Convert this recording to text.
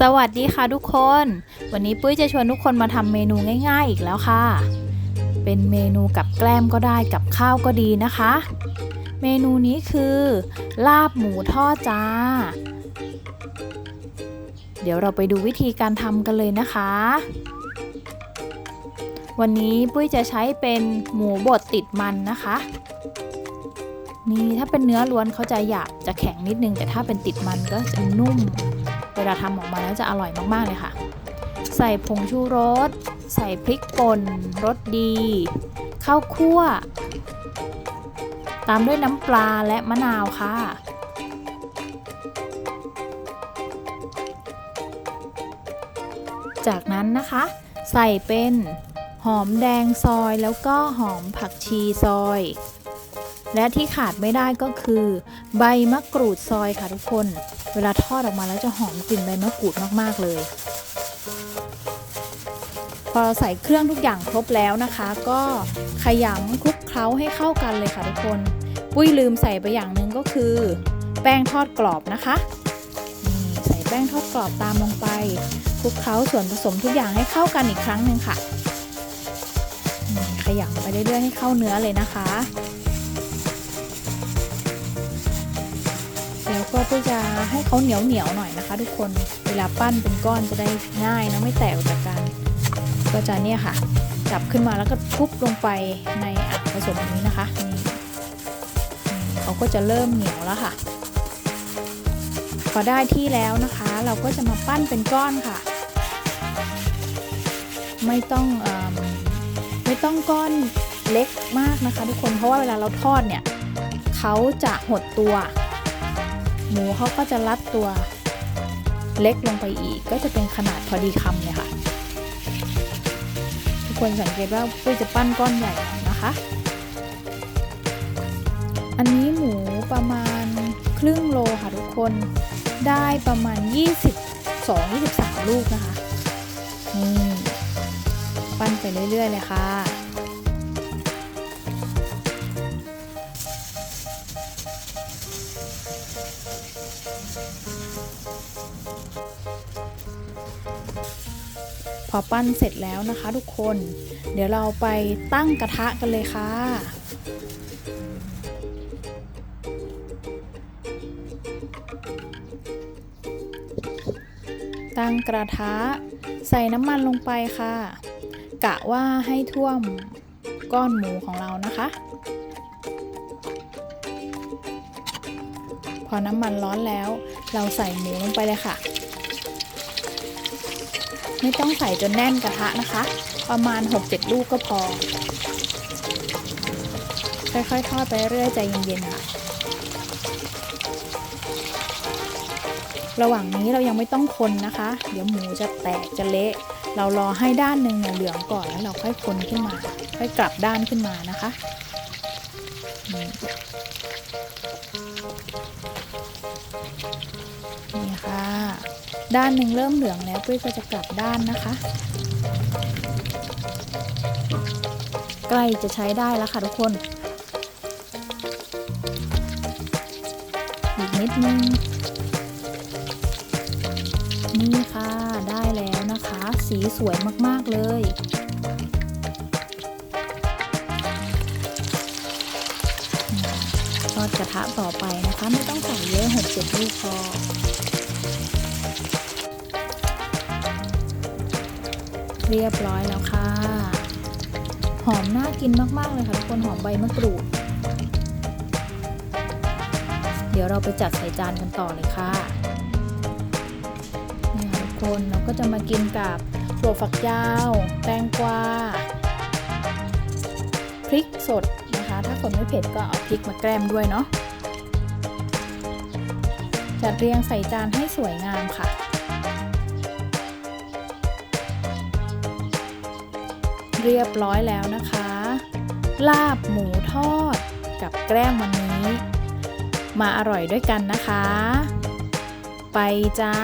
สวัสดีค่ะทุกคน วันนี้ปุ้ยจะชวนทุกคนมาทำเมนูง่าย ๆ อีกแล้วค่ะ เป็นเมนูกับแกล้มก็ได้กับข้าวก็ดีนะคะ เมนูนี้คือ ลาบหมูทอดจ้า เดี๋ยวเราไปดูวิธีการทำกันเลยนะคะ วันนี้ปุ้ยจะใช้เป็นหมูบดติดมันนะคะนี่ถ้าเป็นเนื้อล้วนเขาจะหยาบจะแข็งนิดนึง แต่ถ้าเป็นติดมันก็จะนุ่ม เวลาทำออกมาแล้วจะอร่อยมากๆเลยค่ะ ใส่ผงชูรส ใส่พริกป่นรสดี ข้าวคั่ว ตามด้วยน้ำปลาและมะนาวค่ะ จากนั้นนะคะ ใส่เป็นหอมแดงซอยแล้วก็หอมผักชีซอย และที่ขาดไม่ได้ก็คือ ใบมะกรูดซอยค่ะทุกคน เวลาทอดออกมาแล้วจะหอมกลิ่นใบมะกรูดมากๆเลย พอใส่เครื่องทุกอย่างครบแล้วนะคะ ก็ขยำคลุกเคล้าให้เข้ากันเลยค่ะทุกคน ปุ้ยลืมใส่ไปอย่างหนึ่งก็คือ แป้งทอดกรอบนะคะใส่แป้งทอดกรอบตามลงไปคลุกเคล้าส่วนผสมทุกอย่างให้เข้ากันอีกครั้งหนึ่งค่ะขยำไปเรื่อยๆให้เข้าเนื้อเลยนะคะ แล้วก็เพื่อจะให้เขาเหนียวเหนียวหน่อยนะคะ ทุกคนเวลาปั้นเป็นก้อนจะได้ง่ายนะไม่แตกออกจากกันก็จะเนี่ยค่ะ จับขึ้นมาแล้วก็ทุบลงไปในอ่างผสมนี้นะคะนี่เขาก็จะเริ่มเหนียวแล้วค่ะ พอได้ที่แล้วนะคะ เราก็จะมาปั้นเป็นก้อนค่ะ ไม่ต้องอไม่ต้องก้อนเล็กมากนะคะ ทุกคนเพราะว่าเวลาเราทอดเนี่ยเขาจะหดตัว หมูเขาก็จะรัดตัวเล็กลงไปอีก ก็จะเป็นขนาดพอดีคำเลยค่ะ ทุกคนสังเกตว่าปุ้ยจะปั้นก้อนใหญ่นะคะ อันนี้หมูประมาณครึ่งโลค่ะทุกคนได้ประมาณ 22-23 ลูกนะคะนี่ปั้นไปเรื่อยๆเลยค่ะ พอปั้นเสร็จแล้วนะคะทุกคน เดี๋ยวเราไปตั้งกระทะกันเลยค่ะ ตั้งกระทะใส่น้ำมันลงไปค่ะ กะว่าให้ท่วมก้อนหมูของเรานะคะ พอน้ำมันร้อนแล้ว เราใส่หมูลงไปเลยค่ะ ไม่ต้องใส่จนแน่นกระทะนะคะ ประมาณ 6-7 ลูกก็พอ ค่อยๆทอดไปเรื่อยใจเย็นๆค่ะระหว่างนี้เรายังไม่ต้องคนนะคะ เดี๋ยวหมูจะแตกจะเละ เรารอให้ด้านหนึ่งเนี่ยเหลืองก่อนแล้วเราค่อยคนขึ้นมา ค่อยกลับด้านขึ้นมานะคะ ด้านหนึ่งเริ่มเหลืองแล้วปุ้ยก็จะกลับด้านนะคะ ใกล้จะใช้ได้แล้วค่ะทุกคน อีกนิดนึง นี่ค่ะได้แล้วนะคะ สีสวยมากๆเลยทอดกระทะต่อไปนะคะ ไม่ต้องใส่เยอะหกเจ็ดลูกพอ เรียบร้อยแล้วค่ะ หอมน่ากินมากๆเลยค่ะทุกคนหอมใบมะกรูด เดี๋ยวเราไปจัดใส่จานกันต่อเลยค่ะนี่ค่ะทุกคนเราก็จะมากินกับถั่วฝักยาว แตงกวาพริกสดนะคะ ถ้าคนไม่เผ็ดก็เอาพริกมาแกล้มด้วยเนาะจัดเรียงใส่จานให้สวยงามค่ะ เรียบร้อยแล้วนะคะ ลาบหมูทอดกับแกล้มวันนี้ มาอร่อยด้วยกันนะคะ ไปจ้า